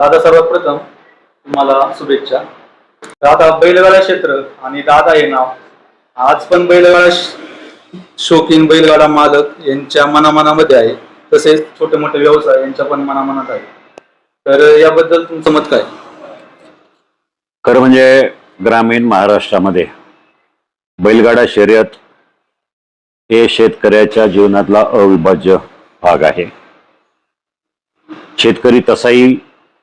दादा सर्वात प्रथम तुम्हाला शुभेच्छा. दादा बैलगाडा क्षेत्र आणि दादा हे नाव. आज पण बैलगाडा शौकीन बैलगाडा मालक यांच्या मनामनामध्ये आहे. तसेच छोटे मोठे व्यवसाय यांच्या पण मनामनात आहे. तर याबद्दल तुमचं मत काय? खरं म्हणजे ग्रामीण महाराष्ट्रामध्ये बैलगाडा शर्यत हे शेतकऱ्याच्या जीवनातला अविभाज्य भाग आहे. शेतकरी तसाही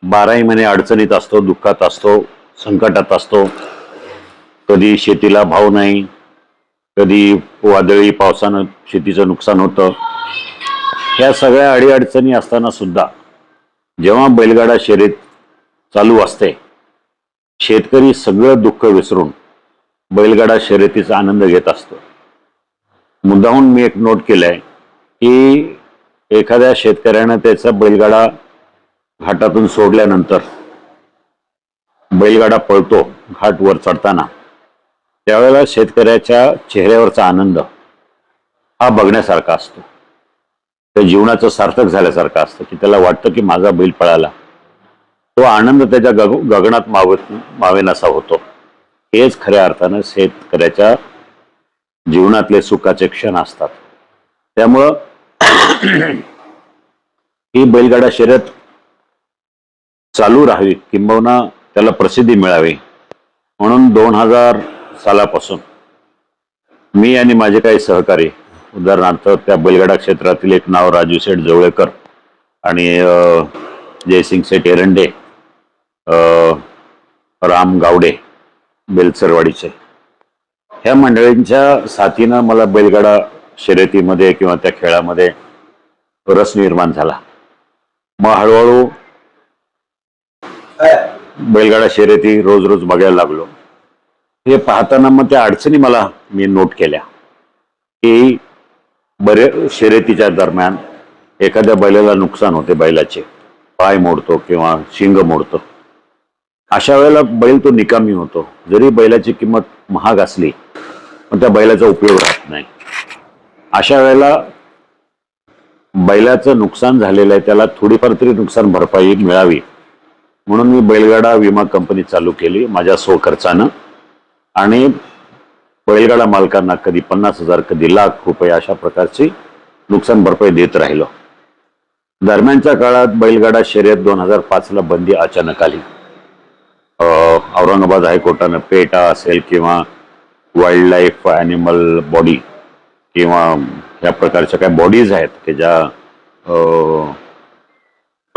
बाराही महिने अडचणीत असतो दुःखात असतो संकटात असतो. कधी शेतीला भाव नाही कधी वादळी पावसानं शेतीचं नुकसान होतं. ह्या सगळ्या अडीअडचणी असताना सुद्धा जेव्हा बैलगाडा शर्यत चालू असते शेतकरी सगळं दुःख विसरून बैलगाडा शर्यतीचा आनंद घेत असतो. मुद्दाहून मी एक नोट केलाय की एखाद्या शेतकऱ्यानं त्याचा बैलगाडा घाटातून सोडल्यानंतर बैलगाडा पळतो घाट वर चढताना. त्यावेळेला शेतकऱ्याच्या चेहऱ्यावरचा आनंद हा बघण्यासारखा असतो. त्या जीवनाचं सार्थक झाल्यासारखं असतं की त्याला वाटतं की माझा बैल पळाला. तो आनंद त्याच्या गग गगनात मावत मावेनासा होतो. हेच खऱ्या अर्थानं शेतकऱ्याच्या जीवनातले सुखाचे क्षण असतात. त्यामुळं ही बैलगाडा शर्यत चालू राहावी किंबहुना त्याला प्रसिद्धी मिळावी. म्हणून दोन हजार सालापासून मी आणि माझे काही सहकारी उदाहरणार्थ त्या बैलगाडा क्षेत्रातील एक नाव राजू शेठ जवळेकर आणि जयसिंग शेठ एरंडे राम गावडे बेलसरवाडीचे. ह्या मंडळींच्या साथीनं मला बैलगाडा शर्यतीमध्ये किंवा त्या खेळामध्ये रस निर्माण झाला. मग हळूहळू बैलगाडा शर्यती रोज रोज बघायला लागलो. हे पाहताना मग त्या अडचणी मला मी नोट केल्या. की बरे शर्यतीच्या दरम्यान एखाद्या बैलाला नुकसान होते बैलाचे पाय मोडतो किंवा शिंग मोडतो. अशा वेळेला बैल तो निकामी होतो. जरी बैलाची किंमत महाग असली पण त्या बैलाचा उपयोग राहत नाही. अशा वेळेला बैलाचं नुकसान झालेलं आहे त्याला थोडीफार तरी नुकसान भरपाई मिळावी. म्हणून मी बैलगाडा विमा कंपनी चालू केली माझ्या स्वखर्चानं आणि बैलगाडा मालकांना कधी पन्नास हजार कधी लाख रुपये अशा प्रकारची नुकसान भरपाई देत राहिलो. दरम्यानच्या काळात बैलगाडा शर्यत दोन हजार पाचला बंदी अचानक आली. औरंगाबाद हायकोर्टानं पेटा असेल किंवा वाईल्ड लाईफ ॲनिमल बॉडी किंवा ह्या प्रकारच्या काही बॉडीज आहेत की ज्या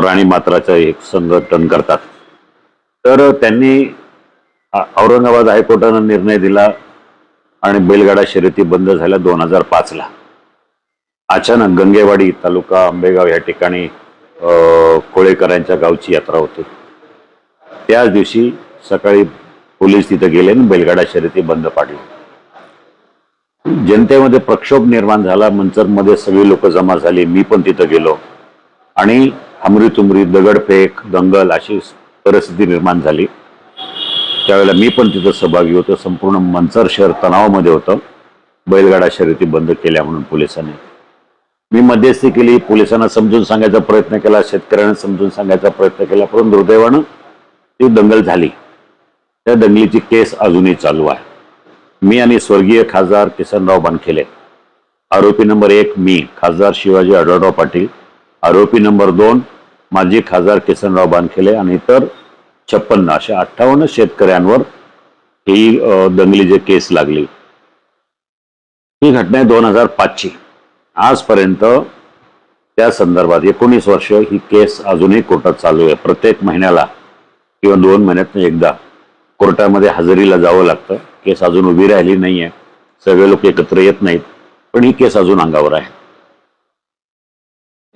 अं, प्राणी मात्राचं एक संघटन करतात. तर त्यांनी औरंगाबाद हायकोर्टानं निर्णय दिला आणि बैलगाडा शर्यती बंद झाल्या दोन हजार पाचला. अचानक गंगेवाडी तालुका आंबेगाव या ठिकाणी अं, कोळेकरांच्या गावची यात्रा होती. त्याच दिवशी सकाळी पोलीस तिथं गेले आणि बैलगाडा शर्यती बंद पाडली. जनतेमध्ये प्रक्षोभ निर्माण झाला मंचरमध्ये सगळी लोक जमा झाली मी पण तिथं गेलो. आणि हमरी तुमरी दगडफेक दंगल अशी परिस्थिती निर्माण झाली. त्यावेळेला मी पण तिथं सहभागी होतो. संपूर्ण मंचर शहर तणावामध्ये होतं. बैलगाडा शर्यती बंद केल्या म्हणून पोलिसांनी. मी मध्यस्थी केली. पोलिसांना समजून सांगायचा प्रयत्न केला. शेतकऱ्यांना समजून सांगायचा प्रयत्न केला. परंतु दुर्दैवानं ती दंगल झाली. त्या दंगलीची केस अजूनही चालू आहे. मी आणि स्वर्गीय खासदार किसनराव बनखेले आरोपी नंबर एक मी खासदार शिवाजी आढळराव पाटील. आरोपी नंबर दोन माजी खासदार किसनराव बानखेले आणि इतर छप्पन्न अशा अठ्ठावन्न शेतकऱ्यांवर ही अ, दंगलीची केस लागली. ही घटना आहे दोन हजार पाचची. आजपर्यंत त्या संदर्भात एकोणीस वर्ष ही केस अजूनही कोर्टात चालू आहे. प्रत्येक महिन्याला किंवा दोन महिन्यातनं एकदा कोर्टामध्ये हजेरीला जावं लागतं. केस अजून उभी राहिली नाहीये. सगळे लोक एकत्र येत नाहीत. पण ही केस अजून अंगावर आहे.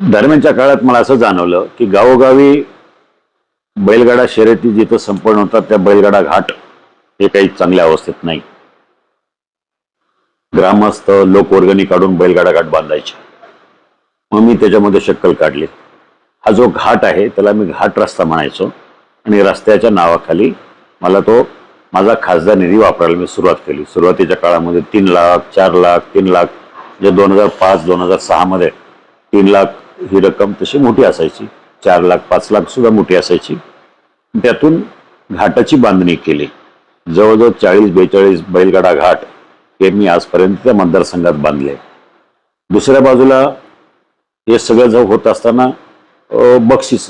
दरम्यानच्या काळात मला असं जाणवलं की गावोगावी बैलगाडा शर्यती जिथं संपन्न होतात त्या बैलगाडा घाट हे काही चांगल्या अवस्थेत नाही. ग्रामस्थ लोकवर्गणी काढून बैलगाडा घाट बांधायचे. मग मी त्याच्यामध्ये शक्कल काढली. हा जो घाट आहे त्याला मी घाट रस्ता म्हणायचो. आणि रस्त्याच्या नावाखाली मला तो माझा खासदार निधी वापरायला मी सुरुवात केली. सुरुवातीच्या काळामध्ये तीन लाख चार लाख तीन लाख म्हणजे दोन हजार पाच दोन हजार सहामध्ये तीन लाख ही रक्कम तशी मोठी असायची. चार लाख पाच लाख सुद्धा मोठी असायची. त्यातून घाटाची बांधणी केली. जवळजवळ चाळीस बेचाळीस बैलगाडा घाट हे मी आजपर्यंत त्या मतदारसंघात बांधले. दुसऱ्या बाजूला हे सगळं जर होत असताना बक्षिस.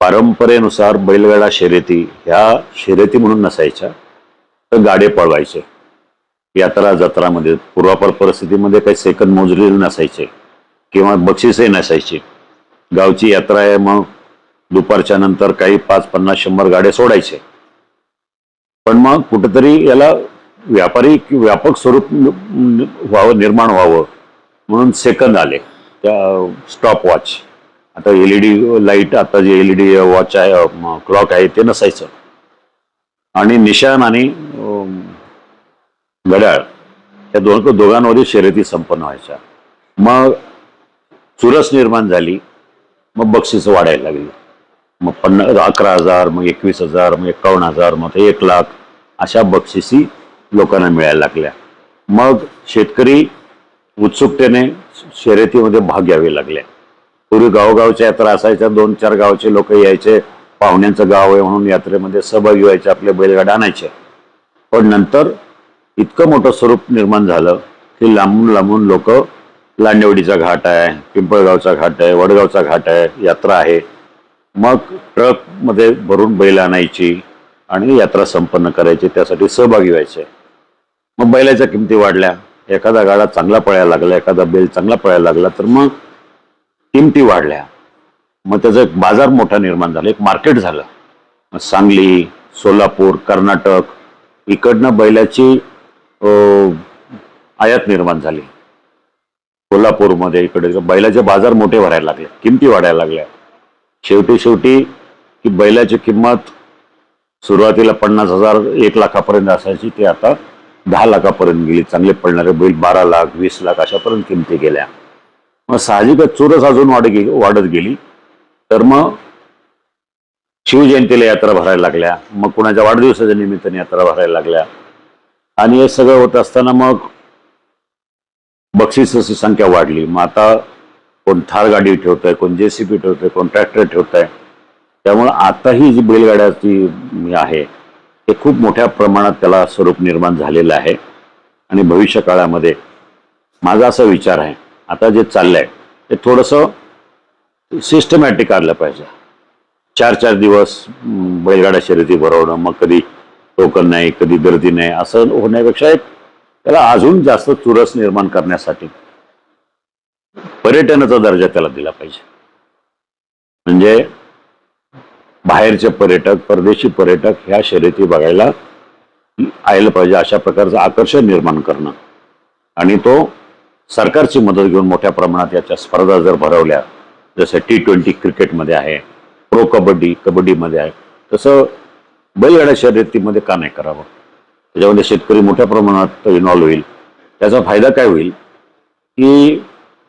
परंपरेनुसार बैलगाडा शर्यती ह्या शर्यती म्हणून नसायच्या तर गाडे पळवायचे. यात्रा जत्रामध्ये पूर्वापर परिस्थितीमध्ये काही सेकंद मोजलेले नसायचे. किंवा बक्षीसही नसायची. गावची यात्रा आहे मग दुपारच्या नंतर काही पाच पन्नास शंभर गाड्या सोडायचे. पण मग कुठेतरी याला व्यापारी व्यापक स्वरूप व्हावं निर्माण व्हावं म्हणून सेकंद आले. त्या स्टॉप वॉच आता एल ई डी लाइट आता जे एल ई डी वॉच आहे क्लॉक आहे ते नसायचं. आणि निशाण आणि घड्याळ या दोन दोघांवरील शर्यती संपन्न व्हायच्या. मग चुरस निर्माण झाली मग बक्षीस वाढायला लागली. मग पन्नास अकरा हजार मग एकवीस हजार मग एकावन्न हजार मग एक लाख अशा बक्षिसी लोकांना मिळायला लागल्या. मग शेतकरी उत्सुकतेने शर्यतीमध्ये भाग घ्यावे लागले. पूर्वी गावगावच्या यात्रा असायच्या दोन चार गावचे लोक यायचे पाहुण्यांचं गाव आहे म्हणून यात्रेमध्ये सहभागी व्हायचे आपले बैलगाडा आणायचे. पण नंतर इतकं मोठं स्वरूप निर्माण झालं की लांबून लांबून लोक लांडेवडीचा घाट आहे पिंपळगावचा घाट आहे वडगावचा घाट आहे यात्रा आहे. मग ट्रकमध्ये भरून बैल आणायची आणि यात्रा संपन्न करायची त्यासाठी सहभागी व्हायचे. मग बैलाच्या किमती वाढल्या. एखादा गाडा चांगला पळायला लागला एखादा बैल चांगला पळायला लागला तर मग किमती वाढल्या. मग त्याचा एक बाजार मोठा निर्माण झाला एक मार्केट झालं. मग सांगली सोलापूर कर्नाटक इकडनं बैलाची आयात निर्माण झाली. कोल्हापूरमध्ये इकडे. बैलाचे बाजार मोठे भरायला लागले. किमती वाढायला लागल्या. शेवटी शेवटी की बैलाची किंमत सुरुवातीला पन्नास हजार एक लाखापर्यंत असायची. ती आता दहा लाखापर्यंत गेली. चांगले पडणारे बैल बारा लाख वीस लाख अशापर्यंत किमती गेल्या. मग साहजिकच चोरस अजून वाढ गेली वाढत गेली. तर मग शिवजयंतीला यात्रा भरायला लागल्या. मग कुणाच्या वाढदिवसाच्या निमित्ताने यात्रा भरायला लागल्या. आणि हे सगळं होत असताना मग बक्षिसाची संख्या वाढली. मग आता कोण थार गाडी ठेवतंय कोण जेसीपी ठेवत आहे कोण ट्रॅक्टर ठेवतंय. त्यामुळे आता ही जी बैलगाड्याची आहे ते खूप मोठ्या प्रमाणात त्याला स्वरूप निर्माण झालेलं आहे. आणि भविष्य काळामध्ये माझा असा विचार आहे आता जे चाललंय ते थोडंसं सिस्टमॅटिक आलं पाहिजे. चार चार दिवस बैलगाड्या शर्यती भरवणं मग कधी टोकन नाही कधी गर्दी नाही असं होण्यापेक्षा एक त्याला अजून जास्त चुरस निर्माण करण्यासाठी पर्यटनाचा दर्जा त्याला दिला पाहिजे. म्हणजे बाहेरचे पर्यटक परदेशी पर्यटक ह्या शर्यती बघायला आयला पाहिजे अशा प्रकारचं आकर्षण निर्माण करणं. आणि तो सरकारची मदत घेऊन मोठ्या प्रमाणात याच्या स्पर्धा जर भरवल्या जसं टी ट्वेंटी क्रिकेटमध्ये आहे प्रो कबड्डी कबड्डीमध्ये आहे तसं बैलगाड्या शर्यतीमध्ये का नाही करावं? त्याच्यामध्ये शेतकरी मोठ्या प्रमाणात इन्व्हॉल्व्ह होईल. त्याचा फायदा काय होईल? की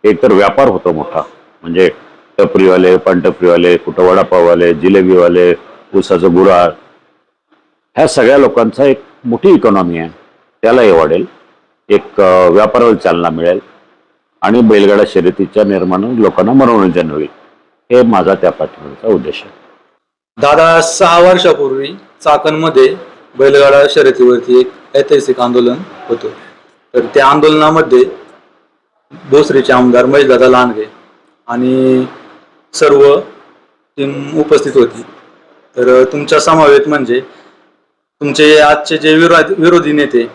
एकतर व्यापार होतो मोठा. म्हणजे टपरीवाले पानटपरीवाले कुठं वडापाववाले जिलेबीवाले ऊसाचं गुराळ ह्या सगळ्या लोकांचा एक मोठी इकॉनॉमी आहे. त्यालाही वाढेल. एक व्यापाराला चालना मिळेल. आणि बैलगाडा शर्यतीच्या निर्माण लोकांना मनोरंजन होईल. हे माझा त्या पाठिंबाचा उद्देश आहे. दादा सहा वर्षापूर्वी चाकणमध्ये बैलगाडा शर्यतीवरती एक ऐतिहासिक आंदोलन होतं. तर त्या आंदोलनामध्ये भोसरीचे आमदार महेशदादा लांडगे आणि सर्व टीम उपस्थित होती. तर तुमच्या समावेत म्हणजे तुमचे आजचे जे विरोध विरोधी नेते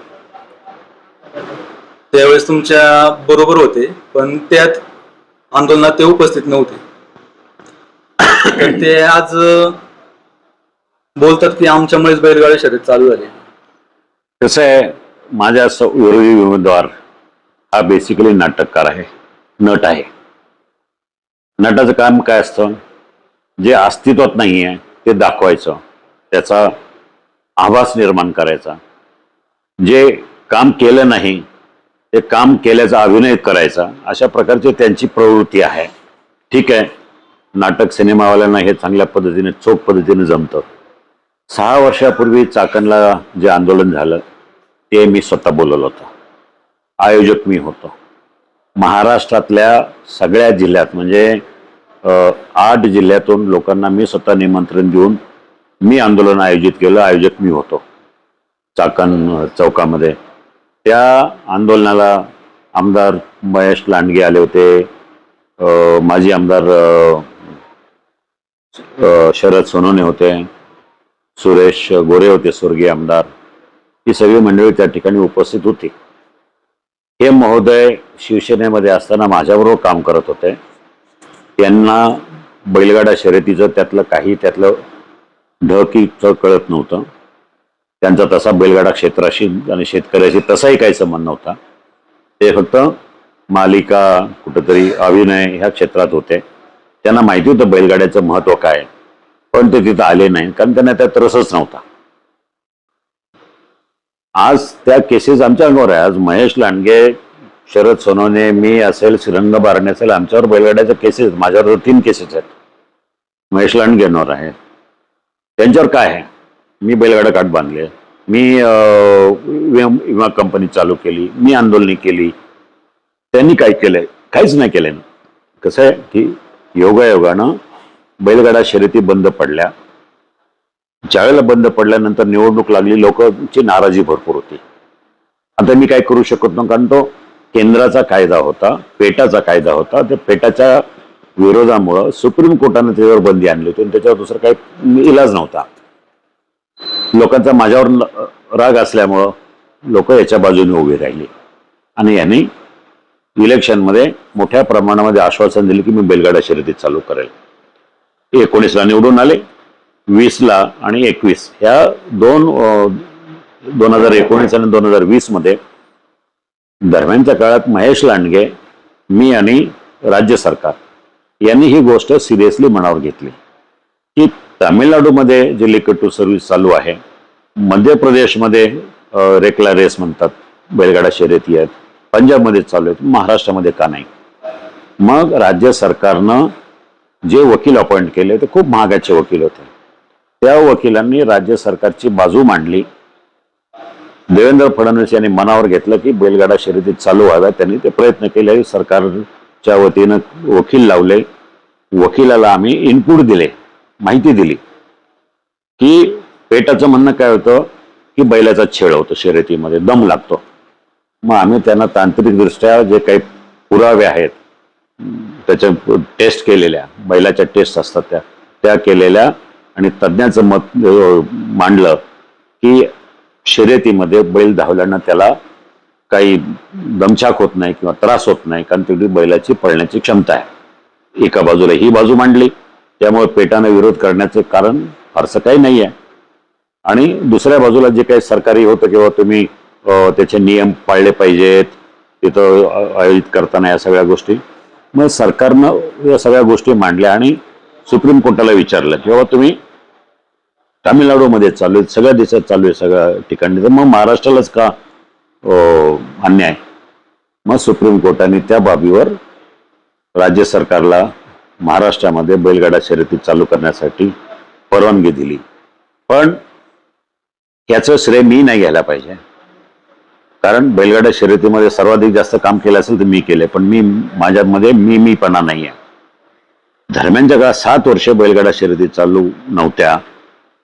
त्यावेळेस तुमच्या बरोबर होते पण त्यात आंदोलनात ते उपस्थित नव्हते. ते आज बोलतात की आमच्यामुळेच बैलगाडी शर्यत चालू झाली. कसं आहे माझ्या स- विरोधी उमेदवार हा बेसिकली नाटककार आहे. नट आहे. नटाचं काम काय असतं? जे अस्तित्वात नाही आहे ते दाखवायचं. त्याचा आभास निर्माण करायचा. जे काम केलं नाही ते काम केल्याचा अभिनय करायचा. अशा प्रकारची त्यांची प्रवृत्ती आहे. ठीक आहे. नाटक सिनेमावाल्यांना हे चांगल्या पद्धतीने चोख पद्धतीने जमतं. सहा वर्षापूर्वी चाकणला जे आंदोलन झालं ते मी स्वतः बोलवलं होतं. आयोजक मी होतो. महाराष्ट्रातल्या सगळ्या जिल्ह्यात म्हणजे आठ जिल्ह्यातून लोकांना मी स्वतः निमंत्रण देऊन मी आंदोलन आयोजित केलं आयोजक मी होतो. चाकण चौकामध्ये. त्या आंदोलनाला आमदार महेश लांडगे आले होते माजी आमदार शरद सोनोने होते सुरेश गोरे होते स्वर्गीय आमदार. ही सगळी मंडळी त्या ठिकाणी उपस्थित होती. हे महोदय शिवसेनेमध्ये असताना माझ्याबरोबर काम करत होते. त्यांना बैलगाडा शर्यतीचं त्यातलं काही त्यातलं ढकीचं कळत नव्हतं. त्यांचा तसा बैलगाडा क्षेत्राशी आणि शेतकऱ्याशी तसाही काही संबंध नव्हता. ते फक्त मालिका कुठंतरी अभिनय ह्या क्षेत्रात होते. त्यांना माहिती होतं बैलगाड्याचं महत्त्व काय. आहे. पण ते तिथं आले नाही कारण त्यांना त्यात रसच नव्हता. आज त्या केसेस आमच्या अंगावर आहे. आज महेश लांडगे शरद सोनवणे मी असेल श्रीरंग बारणे असेल आमच्यावर बैलगाड्याच्या केसेस माझ्यावर तीन केसेस आहेत. महेश लांडगेंवर आहे. त्यांच्यावर काय आहे? मी बैलगाडा काट बांधले. मी विमा विमा कंपनी चालू केली. मी आंदोलने केली. त्यांनी काय केलंय? काहीच नाही केलंय. कसं आहे? की योगायोगानं बैलगाडा शर्यती बंद पडल्या. ज्यावेळेला बंद पडल्यानंतर निवडणूक लागली लोकांची नाराजी भरपूर होती. आता मी काय करू शकत नाही कारण तो केंद्राचा कायदा होता पेटाचा कायदा होता. त्या पेटाच्या विरोधामुळं सुप्रीम कोर्टाने त्याच्यावर बंदी आणली होती आणि त्याच्यावर दुसरा काही इलाज नव्हता. लोकांचा माझ्यावर राग असल्यामुळं लोक याच्या बाजूने उभी राहिली. आणि यांनी इलेक्शनमध्ये मोठ्या प्रमाणामध्ये आश्वासन दिले की मी बैलगाडा शर्यतीत चालू करेल. एकोणीसला निवडून आले वीसला आणि एकवीस. ह्या दोन दोन हजार एकोणीस आणि दोन हजार वीसमध्ये दरम्यानच्या काळात महेश लांडगे मी आणि राज्य सरकार यांनी ही गोष्ट सिरियसली मनावर घेतली. की तामिळनाडूमध्ये जे लिकटू सर्व्हिस चालू आहे मध्य प्रदेशमध्ये रेकला रेस म्हणतात बैलगाडा शर्यती आहेत पंजाबमध्ये चालू आहेत महाराष्ट्रामध्ये का नाही? मग राज्य सरकारनं जे वकील अपॉइंट केले ते खूप महागाचे वकील होते. त्या वकिलांनी राज्य सरकारची बाजू मांडली. देवेंद्र फडणवीस यांनी मनावर घेतलं की बैलगाडा शर्यतीत चालू व्हाव्या त्यांनी ते प्रयत्न केले. सरकारच्या वतीनं वकील लावले. वकिलाला आम्ही इनपुट दिले माहिती दिली. की पेटाचं म्हणणं काय होतं? की बैलाचा छेड होतो शर्यतीमध्ये. दम लागतो. मग आम्ही त्यांना तांत्रिकदृष्ट्या जे काही पुरावे आहेत त्याच्या टेस्ट केलेल्या बैलाच्या टेस्ट असतात त्या. त्या केलेल्या आणि तज्ज्ञाचं मत मांडलं की शर्यतीमध्ये बैल धावल्यानं त्याला काही दमछाक होत नाही किंवा त्रास होत नाही कारण तेवढी बैलाची पळण्याची क्षमता आहे. एका बाजूला ही बाजू मांडली त्यामुळे पेटाने विरोध करण्याचे कारण फारसं काही नाही आहे. आणि दुसऱ्या बाजूला जे काही सरकारी होतं किंवा तुम्ही त्याचे नियम पाळले पाहिजेत तिथं आयोजित करताना या सगळ्या गोष्टी. मग सरकारनं या सगळ्या गोष्टी मांडल्या आणि सुप्रीम कोर्टाला विचारलं की बाबा तुम्ही तामिळनाडूमध्ये चालू आहे सगळ्या देशात चालू आहे सगळ्या ठिकाणी. तर मग महाराष्ट्रालाच का अन्याय? मग सुप्रीम कोर्टाने त्या बाबीवर राज्य सरकारला महाराष्ट्रामध्ये बैलगाडा शर्यती चालू करण्यासाठी परवानगी दिली. पण याचं श्रेय मी नाही घ्यायला पाहिजे. कारण बैलगाडा शर्यतीमध्ये सर्वाधिक जास्त काम केलं असेल तर मी केले पण मी माझ्यामध्ये मी मीपणा नाही आहे दरम्यानच्या काळात सात वर्ष बैलगाडा शर्यती चालू नव्हत्या.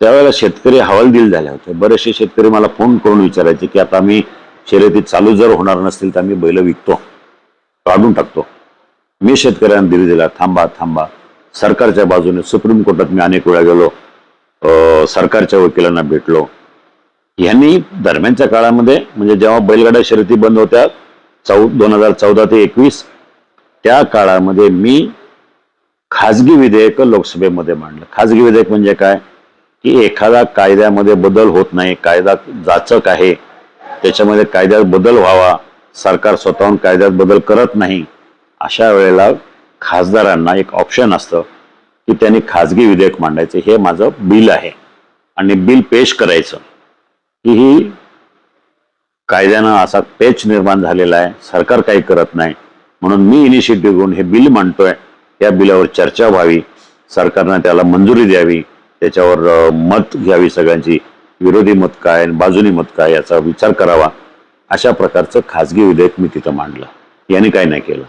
त्यावेळेला शेतकरी हवालदिल झाले होते. बरेचसे शेतकरी मला फोन करून विचारायचे की आता आम्ही शर्यती चालू जर होणार नसतील तर आम्ही बैल विकतो काढून टाकतो. मी शेतकऱ्यांना दिली दिला थांबा थांबा. सरकारच्या बाजूने सुप्रीम कोर्टात मी अनेक वेळा गेलो. सरकारच्या वकिलांना भेटलो. यांनी दरम्यानच्या काळामध्ये म्हणजे जेव्हा बैलगाड्या शर्यती बंद होत्या चौ दोन हजार चौदा ते एकवीस त्या काळामध्ये मी खाजगी विधेयक लोकसभेमध्ये मांडलं. खाजगी विधेयक म्हणजे काय? की एखादा कायद्यामध्ये बदल होत नाही कायदा जाचक आहे त्याच्यामध्ये कायद्यात बदल व्हावा सरकार स्वतःहून कायद्यात बदल करत नाही अशा वेळेला खासदारांना एक ऑप्शन असतं की त्यांनी खाजगी विधेयक मांडायचं. हे माझं बिल आहे. आणि बिल पेश करायचं. की ही कायद्यानं असा पेच निर्माण झालेला आहे सरकार काही करत नाही. म्हणून मी इनिशिएटिव्ह घेऊन हे बिल मांडतोय. या बिलावर चर्चा व्हावी सरकारनं त्याला मंजुरी द्यावी त्याच्यावर मत घ्यावी सगळ्यांची. विरोधी मत काय बाजूनी मत काय याचा विचार करावा. अशा प्रकारचं खाजगी विधेयक मी तिथं मांडलं. यांनी काय नाही केलं.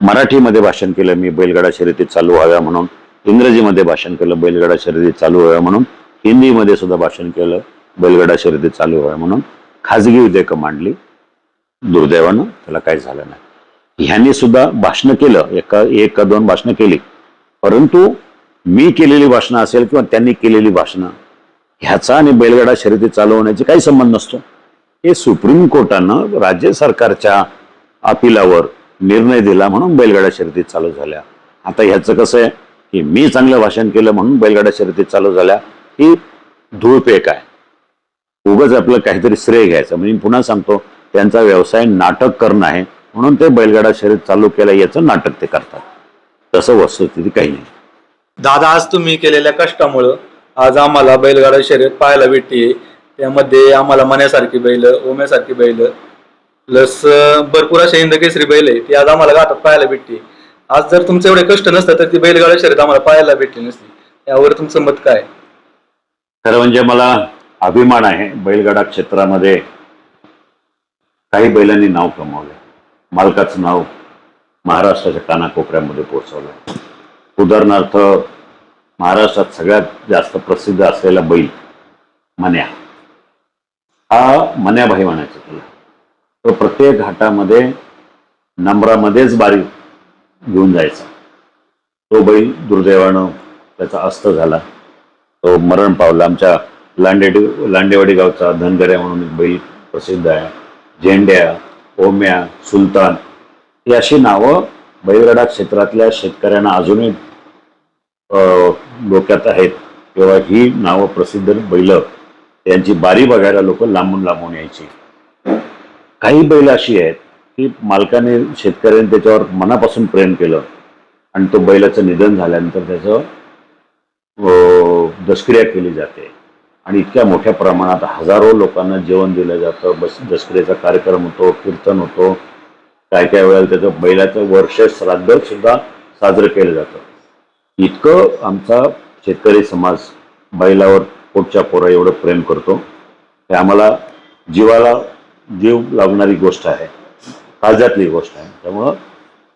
मराठीमध्ये भाषण केलं मी बैलगाडा शर्यती चालू व्हाव्या म्हणून. इंग्रजीमध्ये भाषण केलं बैलगाडा शर्यती चालू व्हाव्या म्हणून. हिंदीमध्ये सुद्धा भाषण केलं. बैलगाडा शर्यती चालू व्हाव्या म्हणून खाजगी विधेयक मांडली. दुर्दैवानं त्याला काही झालं नाही. ह्यांनी सुद्धा भाषणं केलं. एका एक का दोन भाषणं केली. परंतु मी केलेली भाषणं असेल किंवा त्यांनी केलेली भाषणं ह्याचा आणि बैलगाडा शर्यती चालू होण्याची काही संबंध नसतो. हे सुप्रीम कोर्टानं राज्य सरकारच्या अपिलावर निर्णय दिला म्हणून बैलगाडा शर्यती चालू झाल्या. आता ह्याचं कसं आहे की मी चांगलं भाषण केलं म्हणून बैलगाडा शर्यती चालू झाल्या. ही धूळपेक आहे. उगाच आपलं काहीतरी श्रेय घ्यायचं. म्हणजे पुन्हा सांगतो त्यांचा व्यवसाय नाटक करणं आहे म्हणून ते बैलगाडा शर्यत चालू केलं याचं नाटक ते करतात. तसं वस्तुस्थिती काही नाही. दादा आज तुम्ही केलेल्या कष्टामुळं आज आम्हाला बैलगाडा शर्यत पाहायला भेटते त्यामध्ये आम्हाला मण्यासारखी बैल ओम्यासारखी बैल प्लस भरपूर अशा हिंदकेसरी बैल आहे ती आज आम्हाला घाटात पाहायला भेटते आज जर तुमचे एवढे कष्ट नसतं तर ती बैलगाडा शर्यत आम्हाला पाहायला भेटली नसती. यावर तुमचं मत काय? खरं म्हणजे मला अभिमान आहे. बैलगाडा क्षेत्रामध्ये काही बैलांनी नाव कमावलं मालकाचं नाव महाराष्ट्राच्या कानाकोपऱ्यामध्ये पोहोचवलं उदाहरणार्थ महाराष्ट्रात सगळ्यात जास्त प्रसिद्ध असलेला बैल मन्या. हा मन्याभाई म्हणायचा त्याला तो प्रत्येक घाटामध्ये नंबरामध्येच बारी घेऊन जायचा. तो बैल दुर्दैवानं त्याचा अस्त झाला. तो मरण पावला. आमच्या लांडेडी लांडेवाडी गावचा धनगऱ्या म्हणून एक बैल प्रसिद्ध आहे. झेंड्या ओम्या सुलतान ही अशी नावं बैलगाडा क्षेत्रातल्या शेतकऱ्यांना अजूनही अं, डोक्यात आहेत. किंवा ही नावं प्रसिद्ध बैल त्यांची बारी बघायला लोक लांबून लांबून यायची. काही बैल अशी आहेत की मालकाने शेतकऱ्याने त्याच्यावर मनापासून प्रेम केलं आणि तो बैलाचं निधन झाल्यानंतर त्याचं अं, दशक्रिया केली जाते. आणि इतक्या मोठ्या प्रमाणात हजारो लोकांना जेवण दिलं जातं बस दसऱ्याचा कार्यक्रम होतो कीर्तन होतो. काय काय वेळेला त्याचं बैलाचं वर्ष श्राद्धसुद्धा साजरं केलं जातं. इतकं आमचा शेतकरी समाज बैलावर पोटच्या पोरं एवढं प्रेम करतो. हे आम्हाला जीवाला जीव लागणारी गोष्ट आहे. काळजातली गोष्ट आहे. त्यामुळं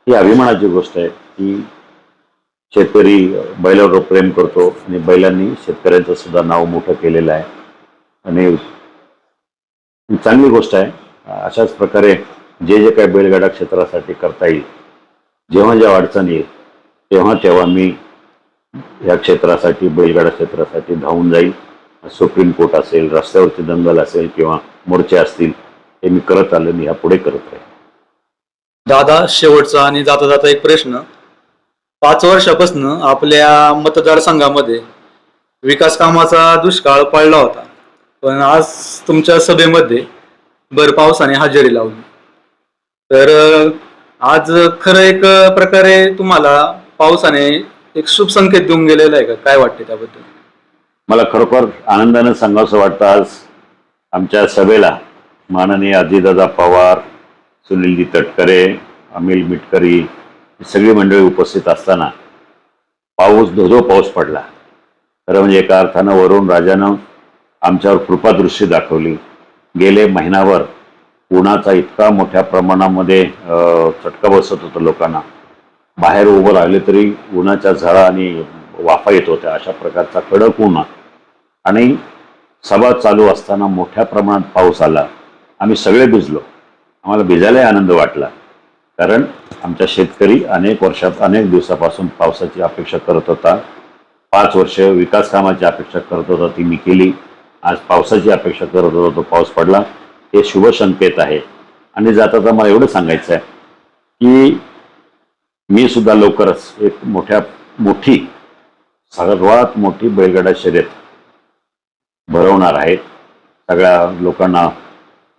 ही अभिमानाची गोष्ट आहे की शेतकरी बैलावर प्रेम करतो आणि बैलांनी शेतकऱ्यांचं सुद्धा नाव मोठं केलेलं आहे. आणि चांगली गोष्ट आहे. अशाच प्रकारे जे जे काही बैलगाडा क्षेत्रासाठी करता येईल जेव्हा जेव्हा अडचण येईल तेव्हा तेव्हा मी या क्षेत्रासाठी बैलगाडा क्षेत्रासाठी धावून जाईल. सुप्रीम कोर्ट असेल रस्त्यावरती दंगल असेल किंवा मोर्चे असतील हे मी करत आलो मी पुढे करत राहील दादा शेवटचा आणि जाता जाता एक प्रश्न. पाच वर्षापासून आपल्या मतदारसंघामध्ये विकास कामाचा दुष्काळ पडला होता. पण आज तुमच्या सभेमध्ये भर पावसाने हजेरी लावली. तर आज खरं एक प्रकारे तुम्हाला पावसाने एक शुभ संकेत देऊन गेलेला आहे का? काय वाटते त्याबद्दल? मला खरोखर आनंदानं सांगावंसं वाटतं आज आमच्या सभेला माननीय अजितदादा पवार सुनीलजी तटकरे अमिल मिटकरी सगळी मंडळी उपस्थित असताना पाऊस धोधो पाऊस पडला. खरं म्हणजे एका अर्थानं वरून राजानं आमच्यावर कृपादृष्टी दाखवली. गेले महिनाभर उन्हाचा इतका मोठ्या प्रमाणामध्ये चटका बसत होता लोकांना. बाहेर उभं राहिले तरी उन्हाच्या झळा आणि वाफा येत होत्या. अशा प्रकारचा कडक ऊन. आणि सभा चालू असताना मोठ्या प्रमाणात पाऊस आला. आम्ही सगळे भिजलो. आम्हाला भिजायलाही आनंद वाटला. कारण आमच्या शेतकरी अनेक वर्षात अनेक दिवसापासून पावसाची अपेक्षा करत होता. पाच वर्ष विकास कामाची अपेक्षा करत होता ती मी केली. आज पावसाची अपेक्षा करत होता तो पाऊस पडला. हे शुभ संकेत आहे. आणि जाता जाता मला एवढं सांगायचं आहे की मी सुद्धा लवकरच एक मोठ्या मोठी सर्वात मोठी बैलगाडा शर्यत भरवणार आहे. सगळ्या लोकांना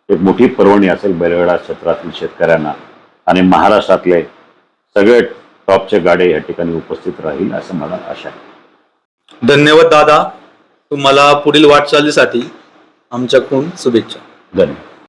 एक मोठी पर्वणी असेल बैलगाडा क्षेत्रातील शेतकऱ्यांना. आणि महाराष्ट्रातले सगळे टॉपचे गाडे या ठिकाणी उपस्थित राहील असं मला आशा आहे. धन्यवाद दादा. तुम्हाला पुढील वाटचालीसाठी आमच्याकडून शुभेच्छा. धन्यवाद.